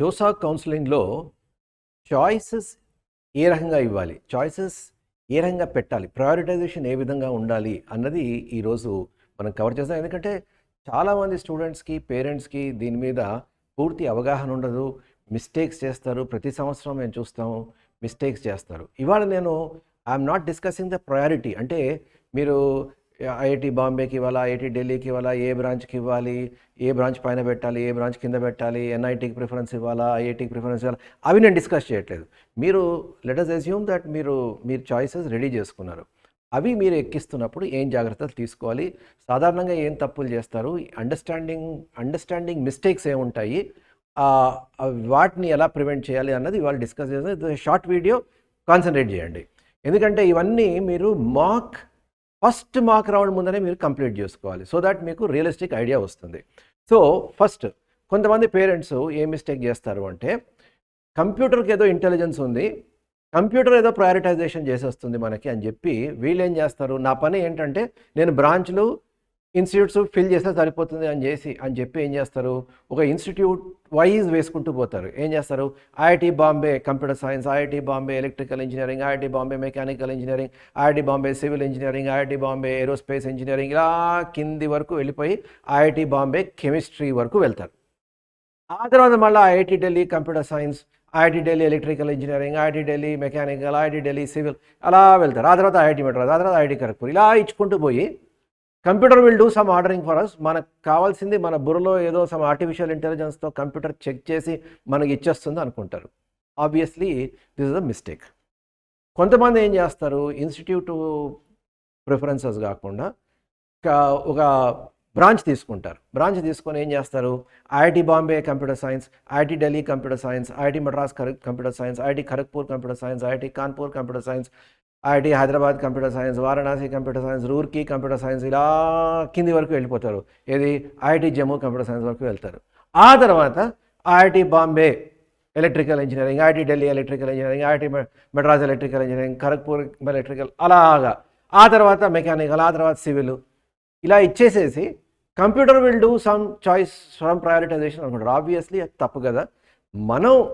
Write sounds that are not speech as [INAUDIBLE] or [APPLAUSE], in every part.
JoSAA కౌన్సిలింగ్లో choices ఏ రకంగా ఇవ్వాలి? చాయిసెస్ ఏ రకంగా పెట్టాలి? ప్రయారిటైజేషన్ ఏ విధంగా ఉండాలి? అన్నది ఈరోజు మనం కవర్ చేస్తాం. ఎందుకంటే చాలామంది స్టూడెంట్స్కి పేరెంట్స్కి దీని మీద పూర్తి అవగాహన ఉండదు. మిస్టేక్స్ చేస్తారు. ప్రతి సంవత్సరం మేము చూస్తాము. మిస్టేక్స్ చేస్తారు. ఇవాళ నేను I'm not discussing the priority. అంటే మీరు ఐఐటి బాంబేకి ఇవ్వాలా ఐఐటి ఢిల్లీకి ఇవ్వాలా ఏ బ్రాంచ్కి ఇవ్వాలి ఏ బ్రాంచ్ పైన పెట్టాలి ఏ బ్రాంచ్ కింద పెట్టాలి ఎన్ఐటికి ప్రిఫరెన్స్ ఇవ్వాలా ఐఐటికి ప్రిఫరెన్స్ ఇవ్వాలా అవి నేను డిస్కస్ చేయట్లేదు. మీరు లెటర్స్ అజ్యూమ్ దట్ మీరు మీరు చాయిసెస్ రెడీ చేసుకున్నారు. అవి మీరు ఎక్కిస్తున్నప్పుడు ఏం జాగ్రత్తలు తీసుకోవాలి? సాధారణంగా ఏం తప్పులు చేస్తారు? అండర్స్టాండింగ్ అండర్స్టాండింగ్ మిస్టేక్స్ ఏముంటాయి? వాటిని ఎలా ప్రివెంట్ చేయాలి అన్నది ఇవాళ డిస్కస్ చేస్తే షార్ట్ వీడియో కాన్సన్ట్రేట్ చేయండి. ఎందుకంటే ఇవన్నీ మీరు మాక్ ఫస్ట్ మార్క్ రావడం ముందరే మీరు కంప్లీట్ చేసుకోవాలి. సో దట్ మీకు రియలిస్టిక్ ఐడియా వస్తుంది. సో ఫస్ట్ కొంతమంది పేరెంట్స్ ఏ మిస్టేక్ చేస్తారు అంటే కంప్యూటర్కి ఏదో ఇంటెలిజెన్స్ ఉంది కంప్యూటర్ ఏదో ప్రయారిటైజేషన్ చేసేస్తుంది మనకి అని చెప్పి వీళ్ళు ఏం చేస్తారు? నా పని ఏంటంటే నేను బ్రాంచ్లు ఇన్స్టిట్యూట్స్ ఫిల్ చేస్తే సరిపోతుంది అని చేసి అని చెప్పి ఏం చేస్తారు? ఒక ఇన్స్టిట్యూట్ వైజ్ వేసుకుంటూ పోతారు. ఏం చేస్తారు? IIT Bombay computer science IIT Bombay electrical engineering IIT Bombay mechanical engineering IIT Bombay civil engineering IIT Bombay aerospace engineering ఇలా కింది వరకు వెళ్ళిపోయి ఐఐటి బాంబే కెమిస్ట్రీ వరకు వెళ్తారు. ఆ తర్వాత మళ్ళీ IIT Delhi computer science IIT Delhi electrical engineering IIT Delhi mechanical IIT Delhi civil అలా వెళ్తారు. ఆ తర్వాత ఐఐటి మెడ్రాస్ ఆ తర్వాత ఐఐటి ఖరగ్పూర్ ఇలా ఇచ్చుకుంటూ పోయి computer will do some ordering for us మనకు కావాల్సింది మన బుర్రలో ఏదో సమ్ ఆర్టిఫిషియల్ ఇంటెలిజెన్స్తో కంప్యూటర్ చెక్ చేసి మనకి ఇచ్చేస్తుంది అనుకుంటారు. Obviously this is a mistake కొంతమంది ఏం చేస్తారు? ఇన్స్టిట్యూట్ ప్రిఫరెన్సెస్ కాకుండా ఒక బ్రాంచ్ తీసుకుంటారు. బ్రాంచ్ తీసుకొని ఏం చేస్తారు? IIT Bombay computer science IIT Delhi computer science IIT Madras computer science IIT Kharagpur computer science IIT Kanpur computer science IIT Hyderabad computer science Varanasi computer science Roorkee computer science ఇలా కింది వరకు వెళ్ళిపోతారు. ఏది? IIT Jammu computer science వరకు వెళ్తారు. ఆ తర్వాత IIT Bombay electrical engineering IIT Delhi electrical engineering IIT Madras electrical engineering Kharagpur electrical అలాగా. ఆ తర్వాత మెకానికల్ ఆ తర్వాత సివిల్ ఇలా ఇచ్చేసేసి computer will do some choice from prioritization అనుకుంటారు. ఆబ్వియస్లీ అది తప్పు కదా. మనం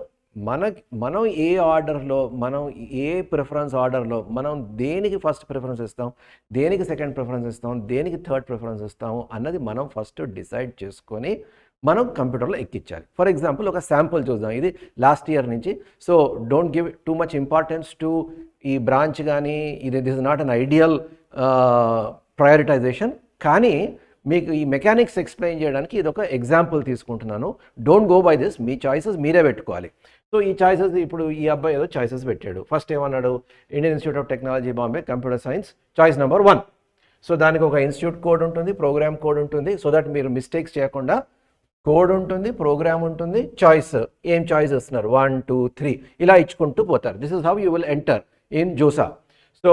మన మనం ఏ ఆర్డర్లో మనం ఏ ప్రిఫరెన్స్ ఆర్డర్లో మనం దేనికి ఫస్ట్ ప్రిఫరెన్స్ ఇస్తాం దేనికి సెకండ్ ప్రిఫరెన్స్ ఇస్తాం దేనికి థర్డ్ ప్రిఫరెన్స్ ఇస్తాం అన్నది మనం ఫస్ట్ డిసైడ్ చేసుకొని మనం కంప్యూటర్లో ఎక్కించాలి ఫర్ ఎగ్జాంపుల్ ఒక శాంపుల్ చూద్దాం. ఇది లాస్ట్ ఇయర్ నుంచి. So don't give too much importance to ఈ బ్రాంచ్ కానీ ఇది this not an ideal prioritization. కానీ మీకు ఈ మెకానిక్స్ ఎక్స్ప్లెయిన్ చేయడానికి ఇది ఒక ఎగ్జాంపుల్ తీసుకుంటున్నాను. Don't go by this. Me choices మీరే పెట్టుకోవాలి. సో ఈ చాయిసెస్ ఇప్పుడు ఈ అబ్బాయి ఏదో చాయిసెస్ పెట్టాడు. ఫస్ట్ ఏమన్నాడు? Indian Institute of Technology Bombay computer science choice number one so దానికి ఒక ఇన్స్టిట్యూట్ కోడ్ ఉంటుంది ప్రోగ్రామ్ కోడ్ ఉంటుంది సో దట్ మీరు మిస్టేక్స్ చేయకుండా కోడ్ ఉంటుంది ప్రోగ్రామ్ ఉంటుంది చాయిస్ ఏం చాయిస్ ఇస్తున్నారు? వన్ టూ త్రీ ఇలా ఇచ్చుకుంటూ పోతారు. This is how you will enter in JoSAA so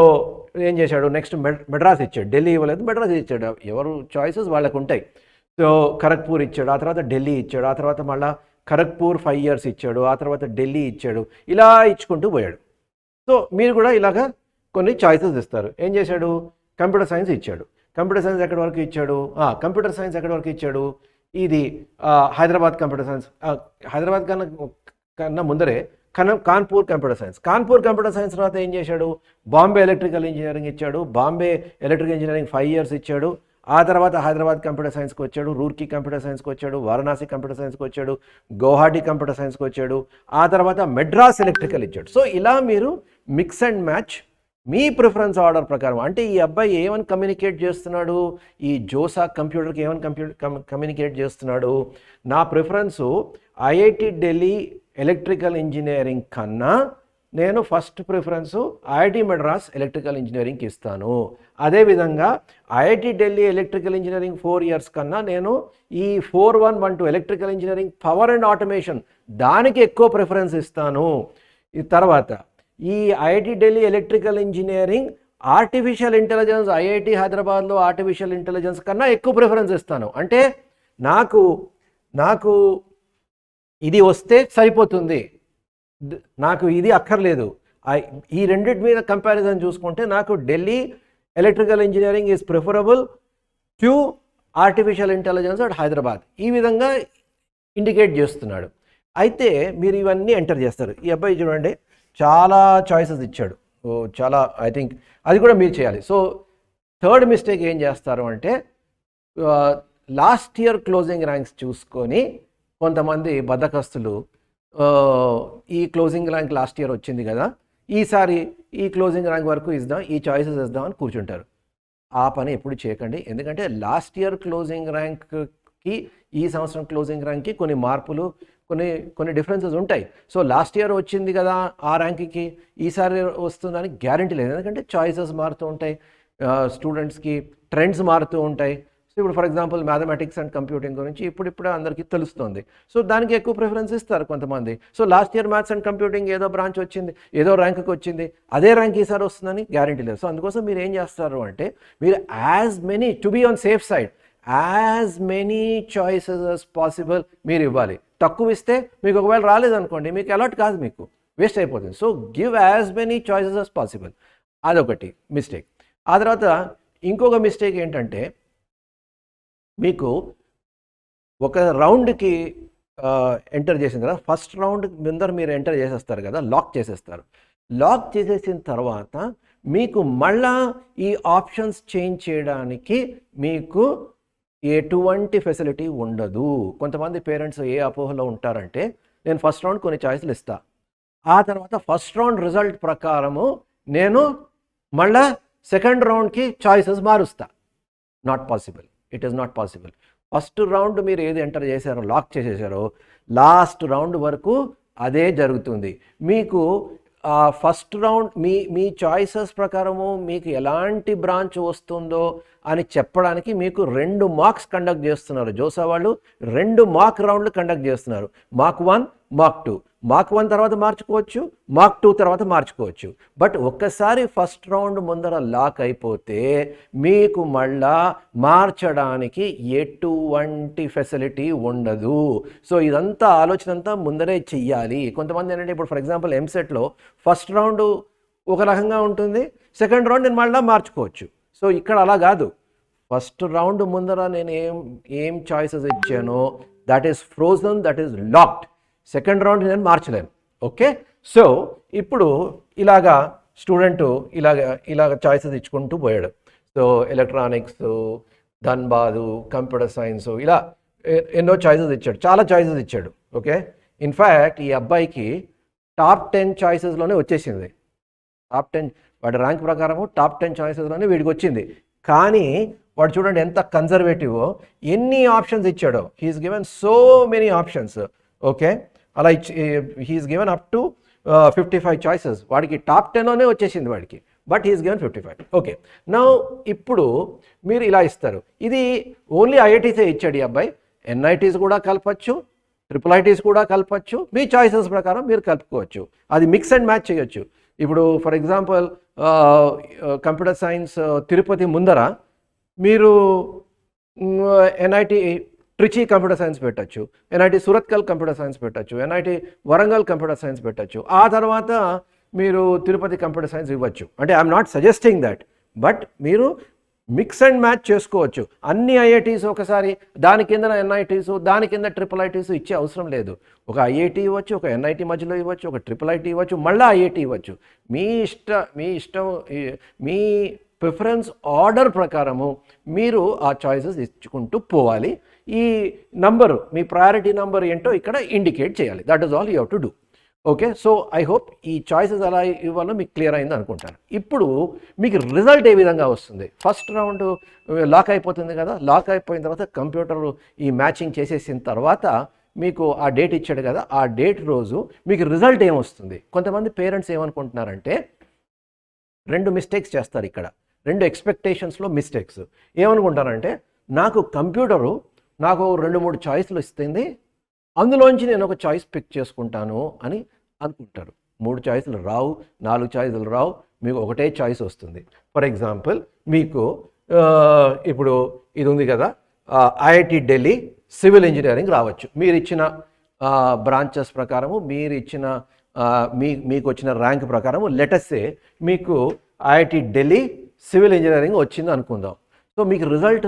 ఏం చేశాడు? నెక్స్ట్ మెడ్రాస్ ఇచ్చాడు. ఢిల్లీ ఇవ్వలేదు మెడ్రాస్ ఇచ్చాడు. ఎవరు చాయిసెస్ వాళ్ళకు ఉంటాయి. సో ఖరగ్పూర్ ఇచ్చాడు ఆ తర్వాత ఢిల్లీ ఇచ్చాడు ఆ తర్వాత మళ్ళీ ఖరగ్పూర్ ఫైవ్ ఇయర్స్ ఇచ్చాడు ఆ తర్వాత ఢిల్లీ ఇచ్చాడు ఇలా ఇచ్చుకుంటూ పోయాడు. సో మీరు కూడా ఇలాగా కొన్ని చాయిసెస్ ఇస్తారు. ఏం చేశాడు? కంప్యూటర్ సైన్స్ ఇచ్చాడు. కంప్యూటర్ సైన్స్ ఎక్కడి వరకు ఇచ్చాడు? కంప్యూటర్ సైన్స్ ఎక్కడి వరకు ఇచ్చాడు? ఇది హైదరాబాద్ కంప్యూటర్ సైన్స్ హైదరాబాద్ కన్నా కన్నా ముందరే కన Kanpur computer science. Kanpur computer science తర్వాత ఏం చేశాడు? బాంబే ఎలక్ట్రికల్ ఇంజనీరింగ్ ఇచ్చాడు. Bombay electrical engineering five years ఇచ్చాడు. ఆ తర్వాత హైదరాబాద్ కంప్యూటర్ సైన్స్కి వచ్చాడు రూర్కీ కంప్యూటర్ సైన్స్కి వచ్చాడు వారణాసి కంప్యూటర్ సైన్స్కి వచ్చాడు గౌహాటి కంప్యూటర్ సైన్స్కి వచ్చాడు ఆ తర్వాత మెడ్రాస్ ఎలక్ట్రికల్ ఇచ్చాడు. సో ఇలా మీరు మిక్స్ అండ్ మ్యాచ్ మీ ప్రిఫరెన్స్ ఆర్డర్ ప్రకారం అంటే ఈ అబ్బాయి ఏమని కమ్యూనికేట్ చేస్తున్నాడు ఈ జోసా కంప్యూటర్కి ఏమని కంప్యూటర్ కమ్యూనికేట్ చేస్తున్నాడు నా preference IIT Delhi electrical engineering కన్నా నేను first preference IIT Madras electrical ఇంజనీరింగ్కి ఇస్తాను. అదేవిధంగా IIT Delhi electrical engineering four years కన్నా నేను ఈ four one one two electrical engineering power and automation దానికి ఎక్కువ ప్రిఫరెన్స్ ఇస్తాను. ఈ తర్వాత ఈ IIT Delhi electrical engineering artificial intelligence IIT హైదరాబాద్లో ఆర్టిఫిషియల్ ఇంటెలిజెన్స్ కన్నా ఎక్కువ ప్రిఫరెన్స్ ఇస్తాను. అంటే నాకు నాకు ఇది వస్తే సరిపోతుంది. నాకు ఇది అక్కర్లేదు. ఐ- ఈ రెండింటి మీద కంపారిజన్ చూసుకుంటే నాకు Delhi electrical engineering is preferable to artificial intelligence at Hyderabad ఈ విధంగా ఇండికేట్ చేస్తున్నాడు. అయితే మీరు ఇవన్నీ ఎంటర్ చేస్తారు. ఈ అబ్బాయి చూడండి చాలా చాయిసెస్ ఇచ్చాడు. ఓ, చాలా ఐ థింక్ అది కూడా మీరు చేయాలి. సో థర్డ్ మిస్టేక్ ఏం చేస్తారు అంటే లాస్ట్ ఇయర్ క్లోజింగ్ ర్యాంక్స్ చూసుకొని కొంతమంది బద్దకస్తులు ఈ క్లోజింగ్ ర్యాంక్ లాస్ట్ ఇయర్ వచ్చింది కదా ఈసారి ఈ క్లోజింగ్ ర్యాంక్ వరకు ఇద్దాం ఈ చాయిసెస్ ఇద్దాం అని కూర్చుంటారు. ఆ పని ఎప్పుడు చేయకండి. ఎందుకంటే లాస్ట్ ఇయర్ క్లోజింగ్ ర్యాంక్కి ఈ సంవత్సరం క్లోజింగ్ ర్యాంక్కి కొన్ని మార్పులు కొన్ని కొన్ని డిఫరెన్సెస్ ఉంటాయి. సో లాస్ట్ ఇయర్ వచ్చింది కదా ఆ ర్యాంక్కి ఈసారి వస్తుందని గ్యారంటీ లేదు. ఎందుకంటే చాయిసెస్ మారుతూ ఉంటాయి. స్టూడెంట్స్కి ట్రెండ్స్ మారుతూ ఉంటాయి. సో ఇప్పుడు for example mathematics and computing గురించి ఇప్పుడు ఇప్పుడే అందరికీ తెలుస్తుంది. సో దానికి ఎక్కువ ప్రిఫరెన్స్ ఇస్తారు కొంతమంది. So last year maths and computing ఏదో బ్రాంచ్ వచ్చింది ఏదో ర్యాంక్కి వచ్చింది అదే ర్యాంక్ ఈసారి వస్తుందని గ్యారంటీ లేదు. సో అందుకోసం మీరు ఏం చేస్తారు అంటే మీరు as many to be on safe side as many choices as possible మీరు ఇవ్వాలి. తక్కువ ఇస్తే మీకు ఒకవేళ రాలేదనుకోండి మీకు అలర్ట్ కాదు మీకు. వేస్ట్ అయిపోతుంది. So give as many choices as possible. అదొకటి మిస్టేక్. ఆ తర్వాత ఇంకొక మిస్టేక్ ఏంటంటే మీకు ఒక రౌండ్కి ఎంటర్ చేసిన తర్వాత ఫస్ట్ రౌండ్ ముందర మీరు ఎంటర్ చేసేస్తారు కదా లాక్ చేసేస్తారు. లాక్ చేసేసిన తర్వాత మీకు మళ్ళా ఈ ఆప్షన్స్ చేంజ్ చేయడానికి మీకు ఎటువంటి ఫెసిలిటీ ఉండదు. కొంతమంది పేరెంట్స్ ఏ అపోహలో ఉంటారంటే నేను ఫస్ట్ రౌండ్ కొన్ని చాయిస్లు ఇస్తా. ఆ తర్వాత ఫస్ట్ రౌండ్ రిజల్ట్ ప్రకారము నేను మళ్ళా సెకండ్ రౌండ్కి choices మారుస్తా. Not possible. It is not possible. First round మీరు ఏది ఎంటర్ చేశారో లాక్ చేసేసారో లాస్ట్ రౌండ్ వరకు అదే జరుగుతుంది. మీకు ఫస్ట్ రౌండ్ మీ మీ చాయిసెస్ ప్రకారము మీకు ఎలాంటి బ్రాంచ్ వస్తుందో అని చెప్పడానికి మీకు రెండు మార్క్స్ కండక్ట్ చేస్తున్నారు. జోసా వాళ్ళు రెండు మార్క్ రౌండ్లు కండక్ట్ చేస్తున్నారు. Mock one mock two. Mock one తర్వాత మార్చుకోవచ్చు మాక్ టూ తర్వాత మార్చుకోవచ్చు. బట్ ఒక్కసారి ఫస్ట్ రౌండ్ ముందర లాక్ అయిపోతే మీకు మళ్ళా మార్చడానికి ఎటువంటి ఫెసిలిటీ ఉండదు. సో ఇదంతా ఆలోచన అంతా ముందరే చెయ్యాలి. కొంతమంది ఏంటంటే ఇప్పుడు ఫర్ ఎగ్జాంపుల్ ఎంసెట్లో ఫస్ట్ రౌండ్ ఒక రకంగా ఉంటుంది సెకండ్ రౌండ్ నేను మళ్ళీ మార్చుకోవచ్చు. సో ఇక్కడ అలా కాదు. ఫస్ట్ రౌండ్ ముందర నేను ఏం ఏం choices ఇచ్చానో that is frozen that is locked second round నేను మార్చలేను. ఓకే? సో ఇప్పుడు ఇలాగా స్టూడెంట్ ఇలాగ ఇలాగ చాయిసెస్ ఇచ్చుకుంటూ పోయాడు. So electronics Dhanbad computer science ఇలా ఎన్నో చాయిసెస్ ఇచ్చాడు. చాలా చాయిసెస్ ఇచ్చాడు. ఓకే? ఇన్ఫ్యాక్ట్ ఈ అబ్బాయికి టాప్ టెన్ చాయిసెస్లోనే వచ్చేసింది. టాప్ టెన్ వాడి ర్యాంక్ ప్రకారము టాప్ టెన్ చాయిసెస్లోనే వీడికి వచ్చింది. కానీ వాడు చూడండి ఎంత కన్జర్వేటివ్ ఎన్ని ఆప్షన్స్ ఇచ్చాడో. He's given so many options okay? అలా ఇచ్చి he's given up to fifty five choices వాడికి టాప్ టెన్లోనే వచ్చేసింది వాడికి. But he's given fifty five okay నా ఇప్పుడు మీరు ఇలా ఇస్తారు. ఇది ఓన్లీ ఐఐటీసే ఇచ్చాడు ఈ అబ్బాయి. ఎన్ఐటీస్ కూడా కలపచ్చు. ట్రిపుల్ ఐటీస్ కూడా కలపచ్చు. మీ చాయిసెస్ ప్రకారం మీరు కలుపుకోవచ్చు. అది మిక్స్ అండ్ మ్యాచ్ చేయొచ్చు. ఇప్పుడు for example computer science Tirupati ముందర మీరు uh, NIT Trichy computer science పెట్టచ్చు ఎన్ఐటి సురత్కల్ కంప్యూటర్ సైన్స్ పెట్టచ్చు ఎన్ఐటి వరంగల్ కంప్యూటర్ సైన్స్ పెట్టచ్చు. ఆ తర్వాత మీరు తిరుపతి కంప్యూటర్ సైన్స్ ఇవ్వచ్చు. అంటే I'm not suggesting that but మీరు మిక్స్ అండ్ మ్యాచ్ చేసుకోవచ్చు. అన్ని ఐఐటీస్ ఒకసారి దాని కింద ఎన్ఐటీస్ దాని కింద ట్రిపుల్ ఐటీస్ ఇచ్చే అవసరం లేదు. ఒక ఐఐటి ఇవ్వచ్చు ఒక ఎన్ఐటి మధ్యలో ఇవ్వచ్చు ఒక ట్రిపుల్ ఐటీ ఇవ్వచ్చు మళ్ళీ ఐఐటి ఇవ్వచ్చు. మీ ఇష్ట మీ ఇష్టం మీ ప్రిఫరెన్స్ ఆర్డర్ ప్రకారము మీరు ఆ చాయిసెస్ ఇచ్చుకుంటూ పోవాలి. ఈ నంబరు మీ ప్రయారిటీ నంబర్ ఏంటో ఇక్కడ ఇండికేట్ చేయాలి. That is all you have to do okay so I hope ఈ చాయిసెస్ ఎలా ఇవ్వాలో మీకు క్లియర్ అయింది అనుకుంటాను. ఇప్పుడు మీకు రిజల్ట్ ఏ విధంగా వస్తుంది? ఫస్ట్ రౌండ్ లాక్ అయిపోతుంది కదా? లాక్ అయిపోయిన తర్వాత కంప్యూటర్ ఈ మ్యాచింగ్ చేసేసిన తర్వాత మీకు ఆ డేట్ ఇచ్చాడు కదా? ఆ డేట్ రోజు మీకు రిజల్ట్ ఏమొస్తుంది కొంతమంది పేరెంట్స్ ఏమనుకుంటున్నారంటే రెండు మిస్టేక్స్ చేస్తారు ఇక్కడ. రెండు ఎక్స్పెక్టేషన్స్లో మిస్టేక్స్ ఏమనుకుంటారంటే నాకు కంప్యూటరు నాకు రెండు మూడు చాయిస్లు ఇస్తుంది. అందులోంచి నేను ఒక చాయిస్ పిక్ చేసుకుంటాను అని అనుకుంటారు. మూడు చాయిస్లు రావు నాలుగు చాయిస్లు రావు మీకు ఒకటే చాయిస్ వస్తుంది. ఫర్ ఎగ్జాంపుల్ మీకు ఇప్పుడు ఇది ఉంది కదా ఐఐటి ఢిల్లీ సివిల్ ఇంజనీరింగ్ రావచ్చు. మీరు ఇచ్చిన బ్రాంచెస్ ప్రకారము మీరు ఇచ్చిన మీ మీకు వచ్చిన ర్యాంక్ ప్రకారము లెటర్సే మీకు ఐఐటి ఢిల్లీ సివిల్ ఇంజనీరింగ్ వచ్చింది అనుకుందాం. సో మీకు రిజల్ట్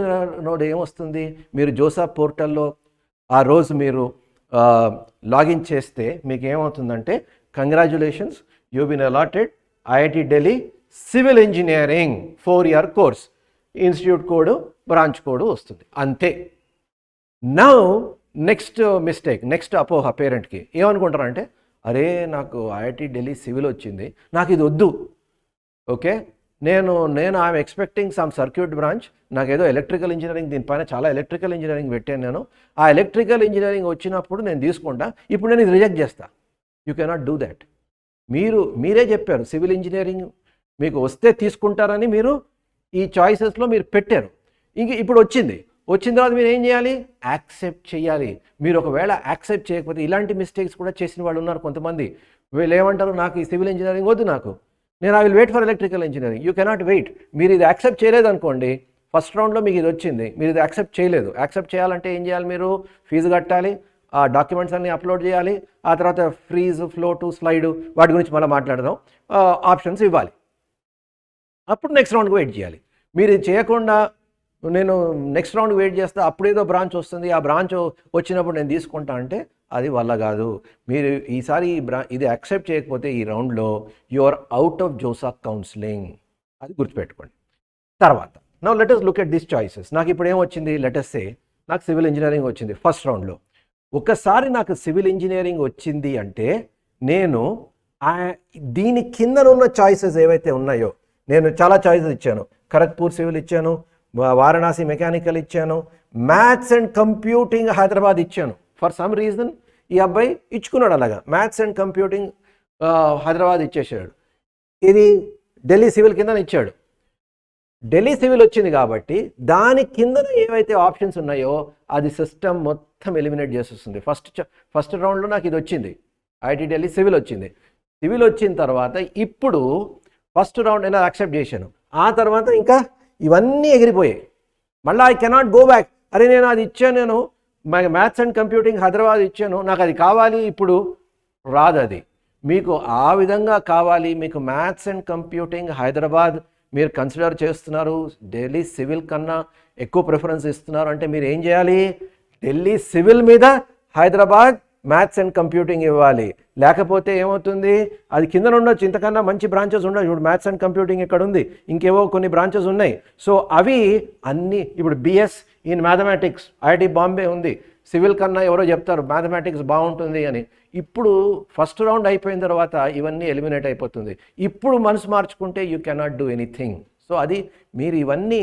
నోడ్ ఏమొస్తుంది? మీరు జోసా పోర్టల్లో ఆ రోజు మీరు లాగిన్ చేస్తే మీకు ఏమవుతుందంటే congratulations you been allotted IIT Delhi civil engineering four year course institute code branch code వస్తుంది. అంతే. నౌ నెక్స్ట్ మిస్టేక్ నెక్స్ట్ అపోహ పేరెంట్కి. ఏమనుకుంటారంటే అరే నాకు ఐఐటి ఢిల్లీ సివిల్ వచ్చింది నాకు ఇది వద్దు. ఓకే? నేను నేను I'm expecting some circuit branch నాకు ఏదో ఎలక్ట్రికల్ ఇంజనీరింగ్ దీనిపైన చాలా ఎలక్ట్రికల్ ఇంజనీరింగ్ పెట్టాను నేను. ఆ ఎలక్ట్రికల్ ఇంజనీరింగ్ వచ్చినప్పుడు నేను తీసుకుంటా. ఇప్పుడు నేను ఇది రిజెక్ట్ చేస్తా. యూ కెనాట్ డూ దాట్ మీరు మీరే చెప్పారు సివిల్ ఇంజనీరింగ్ మీకు వస్తే తీసుకుంటారని మీరు ఈ చాయిసెస్లో మీరు పెట్టారు. ఇంక ఇప్పుడు వచ్చింది. వచ్చిన తర్వాత మీరు ఏం చేయాలి? యాక్సెప్ట్ చేయాలి. మీరు ఒకవేళ యాక్సెప్ట్ చేయకపోతే ఇలాంటి మిస్టేక్స్ కూడా చేసిన వాళ్ళు ఉన్నారు కొంతమంది. వీళ్ళు ఏమంటారు? నాకు ఈ సివిల్ ఇంజనీరింగ్ వద్దు నాకు. నేను I will wait for electrical engineering. You cannot wait. మీరు ఇది యాక్సెప్ట్ చేయలేదు అనుకోండి ఫస్ట్ రౌండ్లో మీకు ఇది వచ్చింది. మీరు ఇది యాక్సెప్ట్ చేయలేదు. యాక్సెప్ట్ చేయాలంటే ఏం చేయాలి మీరు? ఫీజు కట్టాలి ఆ డాక్యుమెంట్స్ అన్ని అప్లోడ్ చేయాలి ఆ తర్వాత ఫ్రీజ్ ఫ్లోటు స్లైడ్ వాటి గురించి మళ్ళీ మాట్లాడదాం. ఆప్షన్స్ ఇవ్వాలి. అప్పుడు నెక్స్ట్ రౌండ్కి వెయిట్ చేయాలి. మీరు ఇది చేయకుండా నేను నెక్స్ట్ రౌండ్ వెయిట్ చేస్తే అప్పుడేదో బ్రాంచ్ వస్తుంది. ఆ బ్రాంచ్ వచ్చినప్పుడు నేను తీసుకుంటా అంటే అది వల్ల కాదు. మీరు ఈసారి ఈ బ్రా ఇది యాక్సెప్ట్ చేయకపోతే ఈ రౌండ్లో you are out of JoSAA counselling. అది గుర్తుపెట్టుకోండి. తర్వాత నా let's look at this choices నాకు ఇప్పుడు ఏం వచ్చింది? లెటర్స్ నాకు సివిల్ ఇంజనీరింగ్ వచ్చింది ఫస్ట్ రౌండ్లో. ఒకసారి నాకు సివిల్ ఇంజనీరింగ్ వచ్చింది అంటే నేను దీని కిందనున్న చాయిసెస్ ఏవైతే ఉన్నాయో నేను చాలా చాయిసెస్ ఇచ్చాను. ఖరగ్పూర్ సివిల్ ఇచ్చాను వారణాసి మెకానికల్ ఇచ్చాను మ్యాథ్స్ అండ్ కంప్యూటింగ్ హైదరాబాద్ ఇచ్చాను. ఫర్ సమ్ రీజన్ ఈ అబ్బాయి ఇచ్చుకున్నాడు అలాగా. మ్యాథ్స్ అండ్ కంప్యూటింగ్ హైదరాబాద్ ఇచ్చేసాడు. ఇది ఢిల్లీ సివిల్ కింద ఇచ్చాడు. ఢిల్లీ సివిల్ వచ్చింది కాబట్టి దాని కిందన ఏవైతే ఆప్షన్స్ ఉన్నాయో అది సిస్టమ్ మొత్తం ఎలిమినేట్ చేసేస్తుంది. ఫస్ట్ ఫస్ట్ రౌండ్లో నాకు ఇది వచ్చింది. ఐటీ ఢిల్లీ సివిల్ వచ్చింది. సివిల్ వచ్చిన తర్వాత ఇప్పుడు ఫస్ట్ రౌండ్ అయినా యాక్సెప్ట్ చేశాను? ఆ తర్వాత ఇంకా ఇవన్నీ ఎగిరిపోయాయి. మళ్ళీ ఐ కెనాట్ గో బ్యాక్. అరే నేను అది ఇచ్చాను నేను. మ్యాథ్స్ అండ్ కంప్యూటింగ్ హైదరాబాద్ ఇచ్చాను. నాకు అది కావాలి ఇప్పుడు రాదు అది. మీకు ఆ విధంగా కావాలి మీకు మ్యాథ్స్ అండ్ కంప్యూటింగ్ హైదరాబాద్ మీరు కన్సిడర్ చేస్తున్నారు. ఢిల్లీ సివిల్ కన్నా ఎక్కువ ప్రిఫరెన్స్ ఇస్తున్నారు. అంటే మీరు ఏం చేయాలి? ఢిల్లీ సివిల్ మీద హైదరాబాద్ మ్యాథ్స్ అండ్ కంప్యూటింగ్ ఇవ్వాలి. లేకపోతే ఏమవుతుంది? అది కింద ఉండొచ్చు ఇంతకన్నా మంచి బ్రాంచెస్ ఉండవు. ఇప్పుడు మ్యాథ్స్ అండ్ కంప్యూటింగ్ ఇక్కడ ఉంది. ఇంకేవో కొన్ని బ్రాంచెస్ ఉన్నాయి. సో అవి అన్నీ ఇప్పుడు BS in mathematics IIT Bombay ఉంది. సివిల్ కన్నా ఎవరో చెప్తారు మ్యాథమెటిక్స్ బాగుంటుంది అని. ఇప్పుడు ఫస్ట్ రౌండ్ అయిపోయిన తర్వాత ఇవన్నీ ఎలిమినేట్ అయిపోతుంది. ఇప్పుడు మనసు మార్చుకుంటే you cannot do anything so అది మీరు ఇవన్నీ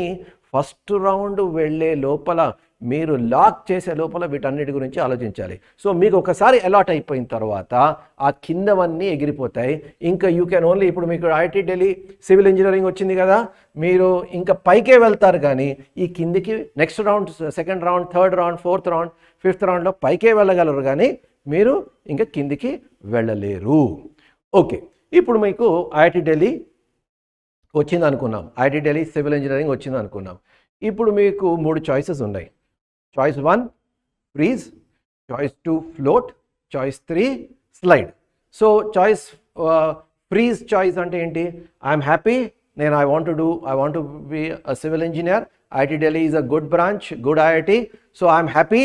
ఫస్ట్ రౌండ్ వెళ్ళే లోపల మీరు లాక్ చేసే లోపల వీటన్నిటి గురించి ఆలోచించాలి. సో మీకు ఒకసారి అలాట్ అయిపోయిన తర్వాత ఆ కిందవన్నీ ఎగిరిపోతాయి. ఇంకా యూ కెన్ ఓన్లీ ఇప్పుడు మీకు ఐటీ ఢిల్లీ సివిల్ ఇంజనీరింగ్ వచ్చింది కదా మీరు ఇంకా పైకే వెళ్తారు కానీ ఈ కిందికి next round second round third round fourth round fifth రౌండ్లో పైకే వెళ్ళగలరు కానీ మీరు ఇంకా కిందికి వెళ్ళలేరు. ఓకే ఇప్పుడు మీకు ఐఐటి ఢిల్లీ వచ్చింది అనుకున్నాం ఐఐటి ఢిల్లీ సివిల్ ఇంజనీరింగ్ వచ్చింది అనుకున్నాం ఇప్పుడు మీకు మూడు చాయిసెస్ ఉన్నాయి. Choice one freeze choice two float choice three slide so choice freeze choice అంటే ఏంటి i హ్యాపీ నేను I want do I want be civil engineer IIT Delhi is a good branch good IIT so I'm happy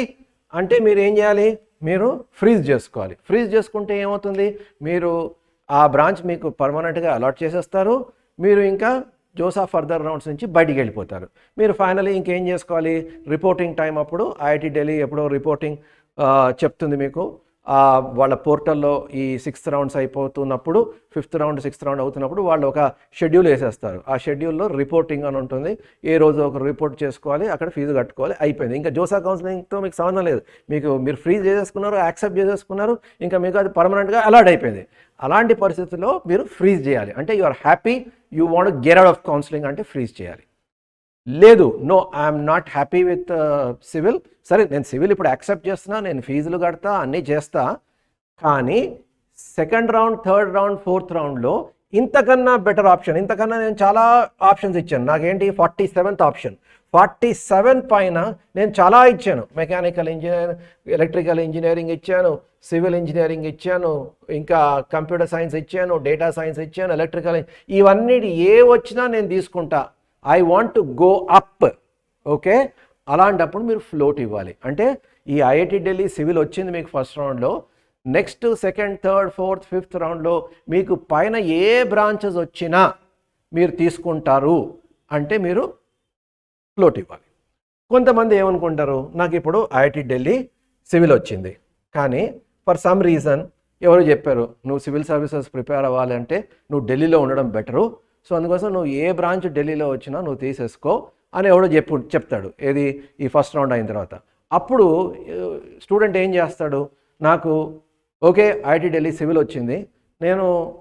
అంటే మీరు ఏం చేయాలి మీరు freeze చేసుకోవాలి freeze చేసుకుంటే ఏమవుతుంది మీరు ఆ బ్రాంచ్ మీకు పర్మనెంట్గా అలాట్ చేసేస్తారు. మీరు ఇంకా జోసా ఫర్దర్ రౌండ్స్ నుంచి బయటికి వెళ్ళిపోతారు. మీరు ఫైనలీ ఇంకేం చేసుకోవాలి? రిపోర్టింగ్ టైం అప్పుడు ఐఐటి ఢిల్లీ ఎప్పుడో రిపోర్టింగ్ చెప్తుంది మీకు. వాళ్ళ పోర్టల్లో ఈ సిక్స్త్ రౌండ్స్ అయిపోతున్నప్పుడు ఫిఫ్త్ రౌండ్ సిక్స్త్ రౌండ్ అవుతున్నప్పుడు వాళ్ళు ఒక షెడ్యూల్ వేసేస్తారు. ఆ షెడ్యూల్లో రిపోర్టింగ్ అని ఉంటుంది. ఏ రోజు ఒక రిపోర్ట్ చేసుకోవాలి అక్కడ ఫీజు కట్టుకోవాలి అయిపోయింది. ఇంకా జోసా కౌన్సిలింగ్తో మీకు సంబంధం లేదు. మీకు మీరు ఫ్రీ చేసేసుకున్నారు యాక్సెప్ట్ చేసేసుకున్నారు ఇంకా మీకు అది పర్మనెంట్గా అలాడ్ అయిపోయింది. అలాంటి పరిస్థితుల్లో మీరు ఫ్రీజ్ చేయాలి. అంటే you are happy you want get out of counselling అంటే ఫ్రీజ్ చేయాలి. లేదు. No I'm not happy with civil. సరే నేను సివిల్ ఇప్పుడు యాక్సెప్ట్ చేస్తున్నా నేను ఫీజులు కడతా అన్నీ చేస్తా. కానీ second round third round fourth రౌండ్లో ఇంతకన్నా బెటర్ ఆప్షన్ ఇంతకన్నా నేను చాలా ఆప్షన్స్ ఇచ్చాను. నాకేంటి? Forty seventh option. Forty seven పైన నేను చాలా ఇచ్చాను. మెకానికల్ ఇంజనీర్ ఎలక్ట్రికల్ ఇంజనీరింగ్ ఇచ్చాను సివిల్ ఇంజనీరింగ్ ఇచ్చాను ఇంకా కంప్యూటర్ సైన్స్ ఇచ్చాను డేటా సైన్స్ ఇచ్చాను ఎలక్ట్రికల్ ఇవన్నీ ఏ వచ్చినా నేను తీసుకుంటా. I want to go up okay అలాంటప్పుడు మీరు ఫ్లోట్ ఇవ్వాలి. అంటే ఈ ఐఐటి ఢిల్లీ సివిల్ వచ్చింది మీకు ఫస్ట్ రౌండ్లో next second third fourth fifth రౌండ్లో మీకు పైన ఏ బ్రాంచెస్ వచ్చినా మీరు తీసుకుంటారు. అంటే మీరు ఫ్లోట్ ఇవ్వాలి. కొంతమంది ఏమనుకుంటారు? నాకు ఇప్పుడు ఐఐటి ఢిల్లీ సివిల్ వచ్చింది. కానీ ఫర్ సమ్ రీజన్ ఎవరు చెప్పారు నువ్వు సివిల్ సర్వీసెస్ ప్రిపేర్ అవ్వాలంటే నువ్వు ఢిల్లీలో ఉండడం బెటరు. సో అందుకోసం నువ్వు ఏ బ్రాంచ్ ఢిల్లీలో వచ్చినా నువ్వు తీసేసుకో అని ఎవడో చెప్పు చెప్తాడు. ఏది? ఈ ఫస్ట్ రౌండ్ అయిన తర్వాత. అప్పుడు స్టూడెంట్ ఏం చేస్తాడు? నాకు ఓకే ఐఐటి ఢిల్లీ సివిల్ వచ్చింది. నేను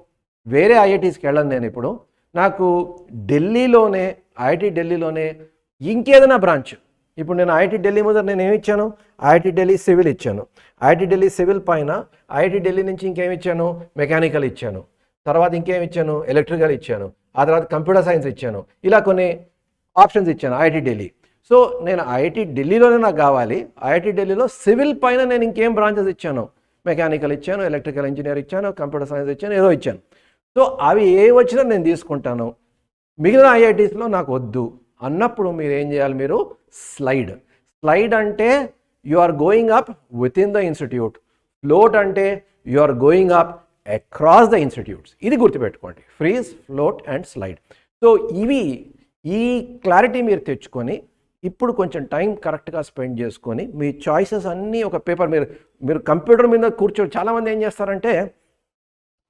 వేరే ఐఐటీస్కి వెళ్ళను నేను ఇప్పుడు. నాకు ఢిల్లీలోనే ఐఐటి ఢిల్లీలోనే ఇంకేదైనా బ్రాంచ్. ఇప్పుడు నేను ఐఐటి ఢిల్లీ ముందర నేను ఏమి ఇచ్చాను? ఐఐటి ఢిల్లీ సివిల్ ఇచ్చాను. ఐఐటి ఢిల్లీ సివిల్ పైన ఐఐటి ఢిల్లీ నుంచి ఇంకేమి ఇచ్చాను? మెకానికల్ ఇచ్చాను. తర్వాత ఇంకేమి ఇచ్చాను? ఎలక్ట్రికల్ ఇచ్చాను. ఆ తర్వాత కంప్యూటర్ సైన్స్ ఇచ్చాను. ఇలా కొన్ని ఆప్షన్స్ ఇచ్చాను ఐఐటి ఢిల్లీ. సో నేను ఐఐటి ఢిల్లీలోనే నాకు కావాలి. ఐఐటి ఢిల్లీలో సివిల్ పైన నేను ఇంకేం బ్రాంచెస్ ఇచ్చాను? మెకానికల్ ఇచ్చాను ఎలక్ట్రికల్ ఇంజనీర్ ఇచ్చాను కంప్యూటర్ సైన్స్ ఇచ్చాను ఏదో ఇచ్చాను. సో అవి ఏ వచ్చినా నేను తీసుకుంటాను. మిగిలిన ఐఐటీస్లో నాకు వద్దు. అన్నప్పుడు మీరు ఏం చేయాలి మీరు? స్లైడ్. స్లైడ్ అంటే you are going up with in the institute. Float అంటే you are going up across the institutes ఇది గుర్తుపెట్టుకోండి. Freeze float and slide so ఇవి ఈ క్లారిటీ మీరు తెచ్చుకొని ఇప్పుడు కొంచెం టైం కరెక్ట్గా స్పెండ్ చేసుకొని మీ చాయిసెస్ అన్నీ ఒక పేపర్ మీరు మీరు కంప్యూటర్ మీద కూర్చొని చాలామంది ఏం చేస్తారంటే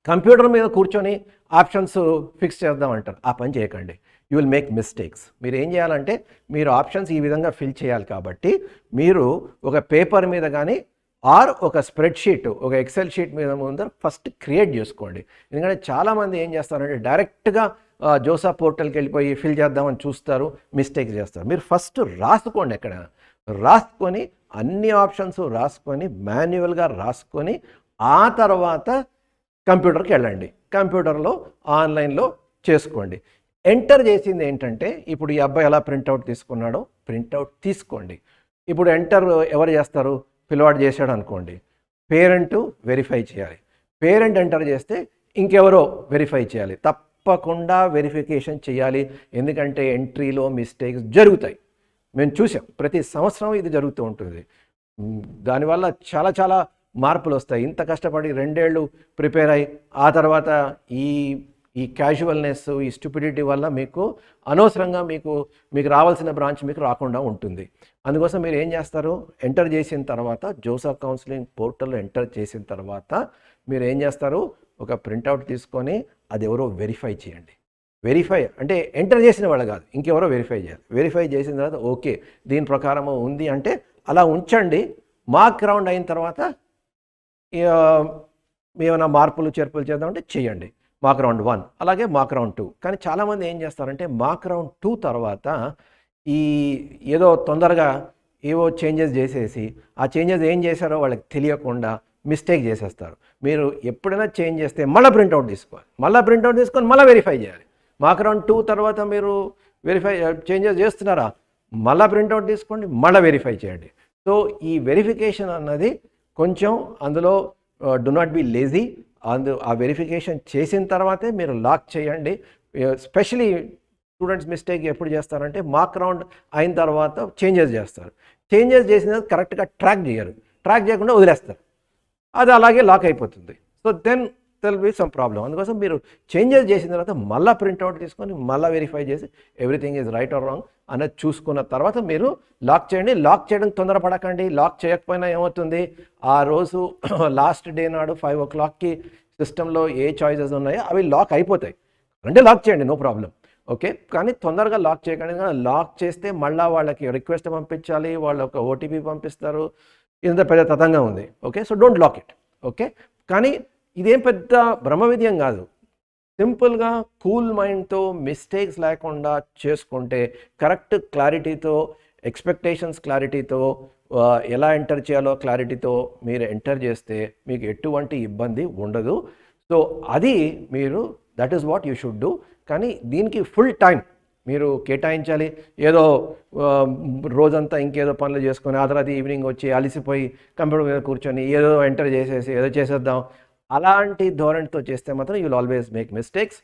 కంప్యూటర్ మీద కూర్చొని ఆప్షన్స్ ఫిక్స్ చేద్దాం అంటారు. ఆ పని చేయకండి. యూ విల్ మేక్ మిస్టేక్స్ మీరు ఏం చేయాలంటే మీరు ఆప్షన్స్ ఈ విధంగా ఫిల్ చేయాలి కాబట్టి మీరు ఒక పేపర్ మీద కానీ ఆర్ ఒక స్ప్రెడ్ షీట్ ఒక ఎక్సెల్ షీట్ మీద ముందర ఫస్ట్ క్రియేట్ చేసుకోండి. ఎందుకంటే చాలామంది ఏం చేస్తారంటే డైరెక్ట్గా జోసా పోర్టల్కి వెళ్ళిపోయి ఫిల్ చేద్దామని చూస్తారు మిస్టేక్ చేస్తారు. మీరు ఫస్ట్ రాసుకోండి ఎక్కడ? రాసుకొని అన్ని ఆప్షన్స్ రాసుకొని మాన్యువల్గా రాసుకొని ఆ తర్వాత కంప్యూటర్కి వెళ్ళండి. కంప్యూటర్లో ఆన్లైన్లో చేసుకోండి. ఎంటర్ చేసింది ఏంటంటే ఇప్పుడు ఈ అబ్బాయి ఎలా ప్రింట్అవుట్ తీసుకున్నాడో ప్రింట్అవుట్ తీసుకోండి. ఇప్పుడు ఎంటర్ ఎవరు చేస్తారు? పిల్లవాడు చేశాడు అనుకోండి పేరెంట్ వెరిఫై చేయాలి. పేరెంట్ ఎంటర్ చేస్తే ఇంకెవరో వెరిఫై చేయాలి. తప్పకుండా వెరిఫికేషన్ చేయాలి. ఎందుకంటే ఎంట్రీలో మిస్టేక్స్ జరుగుతాయి. మేము చూసాం ప్రతి సంవత్సరం ఇది జరుగుతూ ఉంటుంది. దానివల్ల చాలా చాలా మార్పులు వస్తాయి. ఇంత కష్టపడి రెండేళ్ళు ప్రిపేర్ అయ్యి ఆ తర్వాత ఈ ఈ క్యాజువల్నెస్ ఈ స్టూపిడిటీ వల్ల మీకు అనవసరంగా మీకు మీకు రావాల్సిన బ్రాంచ్ మీకు రాకుండా ఉంటుంది. అందుకోసం మీరు ఏం చేస్తారు? ఎంటర్ చేసిన తర్వాత జోసా కౌన్సిలింగ్ పోర్టల్లో ఎంటర్ చేసిన తర్వాత మీరు ఏం చేస్తారు? ఒక ప్రింట్అవుట్ తీసుకొని అది ఎవరో వెరిఫై చేయండి. వెరిఫై అంటే ఎంటర్ చేసిన వాళ్ళు కాదు ఇంకెవరో వెరిఫై చేయాలి. వెరిఫై చేసిన తర్వాత ఓకే దీని ప్రకారం ఉంది అంటే అలా ఉంచండి. మార్క్ రౌండ్ అయిన తర్వాత ఏమైనా మార్పులు చేర్పులు చేద్దామంటే చేయండి. మాక్ రౌండ్ వన్ అలాగే మాక్ రౌండ్ టూ. కానీ చాలామంది ఏం చేస్తారంటే మాక్ రౌండ్ టూ తర్వాత ఈ ఏదో తొందరగా ఏవో చేంజెస్ చేసేసి ఆ చేంజెస్ ఏం చేశారో వాళ్ళకి తెలియకుండా మిస్టేక్ చేసేస్తారు. మీరు ఎప్పుడైనా చేంజ్ చేస్తే మళ్ళీ ప్రింట్అవుట్ తీసుకోవాలి. మళ్ళీ ప్రింట్అవుట్ తీసుకొని మళ్ళీ వెరిఫై చేయాలి. మాక్ రౌండ్ టూ తర్వాత మీరు వెరిఫై చేంజెస్ చేస్తున్నారా? మళ్ళీ ప్రింట్అవుట్ తీసుకోండి మళ్ళీ వెరిఫై చేయండి. సో ఈ వెరిఫికేషన్ అన్నది కొంచెం అందులో డు నాట్ బి లేజీ అందు ఆ వెరిఫికేషన్ చేసిన తర్వాతే మీరు లాక్ చేయండి. స్పెషలీ స్టూడెంట్స్ మిస్టేక్ ఎప్పుడు చేస్తారంటే మార్క్ రౌండ్ అయిన తర్వాత చేంజెస్ చేస్తారు. చేంజెస్ చేసిన తర్వాత కరెక్ట్గా ట్రాక్ చేయరు. ట్రాక్ చేయకుండా వదిలేస్తారు. అది అలాగే లాక్ అయిపోతుంది. So then there'll be some problem అందుకోసం మీరు చేంజెస్ చేసిన తర్వాత మళ్ళీ ప్రింట్అవుట్ తీసుకొని మళ్ళీ వెరిఫై చేసి everything is right or wrong అనేది చూసుకున్న తర్వాత మీరు లాక్ చేయండి. లాక్ చేయడం తొందరపడకండి. లాక్ చేయకపోయినా ఏమవుతుంది? ఆ రోజు [CLEARS THROAT] లాస్ట్ డే నాడు ఫైవ్ ఓ క్లాక్కి సిస్టంలో ఏ చాయిసెస్ ఉన్నాయో అవి లాక్ అయిపోతాయి. అంటే లాక్ చేయండి నో ప్రాబ్లం ఓకే కానీ తొందరగా లాక్ చేయకండి. లాక్ చేస్తే మళ్ళీ వాళ్ళకి రిక్వెస్ట్ పంపించాలి. వాళ్ళు ఒక ఓటీపీ పంపిస్తారు. ఇదంతా పెద్ద తతంగా ఉంది. Okay so don't lock it okay కానీ ఇదేం పెద్ద భ్రమవిద్యం కాదు. సింపుల్గా కూల్ మైండ్తో మిస్టేక్స్ లేకుండా చేసుకుంటే కరెక్ట్ క్లారిటీతో ఎక్స్పెక్టేషన్స్ క్లారిటీతో ఎలా ఎంటర్ చేయాలో క్లారిటీతో మీరు ఎంటర్ చేస్తే మీకు ఎటువంటి ఇబ్బంది ఉండదు. సో అది మీరు that is what you should do కానీ దీనికి ఫుల్ టైం మీరు కేటాయించాలి. ఏదో రోజంతా ఇంకేదో పనులు చేసుకొని ఆ తర్వాత ఈవినింగ్ వచ్చి అలసిపోయి కంప్యూటర్ మీద కూర్చొని ఏదో ఎంటర్ చేసేసి ఏదో చేసేద్దాం. అలాంటి ధోరణితో చేస్తే మాత్రం you will always make mistakes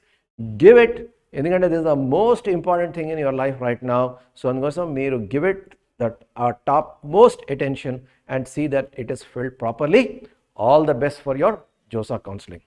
give it ఎందుకంటే this the most important thing in your life right నా సో అందుకోసం మీరు give it that a top most attention and see that it is filled properly. All the best for your JOSA counseling.